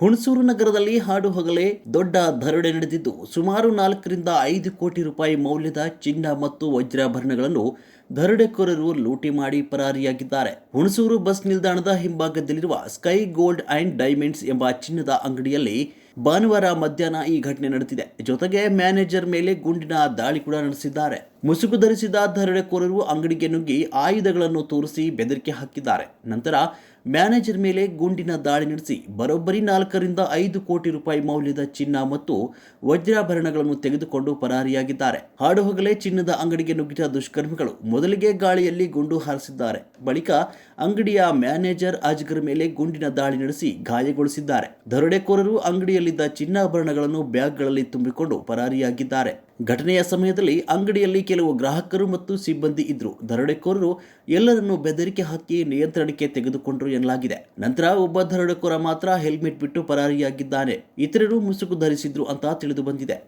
ಹುಣಸೂರು ನಗರದಲ್ಲಿ ಹಾಡು ಹಗಲೇ ದೊಡ್ಡ ಧರಡೆ ನಡೆದಿದ್ದು, ಸುಮಾರು ನಾಲ್ಕರಿಂದ ಐದು ಕೋಟಿ ರೂಪಾಯಿ ಮೌಲ್ಯದ ಚಿನ್ನ ಮತ್ತು ವಜ್ರಾಭರಣಗಳನ್ನು ದರೋಡೆಕೋರರು ಲೂಟಿ ಮಾಡಿ ಪರಾರಿಯಾಗಿದ್ದಾರೆ. ಹುಣಸೂರು ಬಸ್ ನಿಲ್ದಾಣದ ಹಿಂಭಾಗದಲ್ಲಿರುವ ಸ್ಕೈ ಗೋಲ್ಡ್ ಅಂಡ್ ಡೈಮಂಡ್ಸ್ ಎಂಬ ಚಿನ್ನದ ಅಂಗಡಿಯಲ್ಲಿ ಭಾನುವಾರ ಮಧ್ಯಾಹ್ನ ಈ ಘಟನೆ ನಡೆದಿದೆ. ಜೊತೆಗೆ ಮ್ಯಾನೇಜರ್ ಮೇಲೆ ಗುಂಡಿನ ದಾಳಿ ಕೂಡ ನಡೆಸಿದ್ದಾರೆ. ಮುಸುಕು ಧರಿಸಿದ ದರೋಡೆಕೋರರು ಅಂಗಡಿಗೆ ನುಗ್ಗಿ ಆಯುಧಗಳನ್ನು ತೋರಿಸಿ ಬೆದರಿಕೆ ಹಾಕಿದ್ದಾರೆ. ನಂತರ ಮ್ಯಾನೇಜರ್ ಮೇಲೆ ಗುಂಡಿನ ದಾಳಿ ನಡೆಸಿ ಬರೋಬ್ಬರಿ ನಾಲ್ಕರಿಂದ ಐದು ಕೋಟಿ ರೂಪಾಯಿ ಮೌಲ್ಯದ ಚಿನ್ನ ಮತ್ತು ವಜ್ರಾಭರಣಗಳನ್ನು ತೆಗೆದುಕೊಂಡು ಪರಾರಿಯಾಗಿದ್ದಾರೆ. ಹಾಡುಹಗಲೇ ಚಿನ್ನದ ಅಂಗಡಿಗೆ ನುಗ್ಗಿದ ದುಷ್ಕರ್ಮಿಗಳು ಮೊದಲಿಗೆ ಗಾಳಿಯಲ್ಲಿ ಗುಂಡು ಹಾರಿಸಿದ್ದಾರೆ. ಬಳಿಕ ಅಂಗಡಿಯ ಮ್ಯಾನೇಜರ್ ಅಜ್ಗರ್ ಮೇಲೆ ಗುಂಡಿನ ದಾಳಿ ನಡೆಸಿ ಗಾಯಗೊಳಿಸಿದ್ದಾರೆ. ದರೋಡೆಕೋರರು ಅಂಗಡಿಯಲ್ಲಿದ್ದ ಚಿನ್ನಾಭರಣಗಳನ್ನು ಬ್ಯಾಗ್ಗಳಲ್ಲಿ ತುಂಬಿಕೊಂಡು ಪರಾರಿಯಾಗಿದ್ದಾರೆ. ಘಟನೆಯ ಸಮಯದಲ್ಲಿ ಅಂಗಡಿಯಲ್ಲಿ ಕೆಲವು ಗ್ರಾಹಕರು ಮತ್ತು ಸಿಬ್ಬಂದಿ ಇದ್ರು ದರೋಡೆಕೋರರು ಎಲ್ಲರನ್ನೂ ಬೆದರಿಕೆ ಹಾಕಿ ನಿಯಂತ್ರಣಕ್ಕೆ ತೆಗೆದುಕೊಂಡರು ಎನ್ನಲಾಗಿದೆ. ನಂತರ ಒಬ್ಬ ದರೋಡೆಕೋರ ಮಾತ್ರ ಹೆಲ್ಮೆಟ್ ಬಿಟ್ಟು ಪರಾರಿಯಾಗಿದ್ದಾನೆ. ಇತರರು ಮುಸುಕು ಧರಿಸಿದ್ರು ಅಂತ ತಿಳಿದು ಬಂದಿದೆ.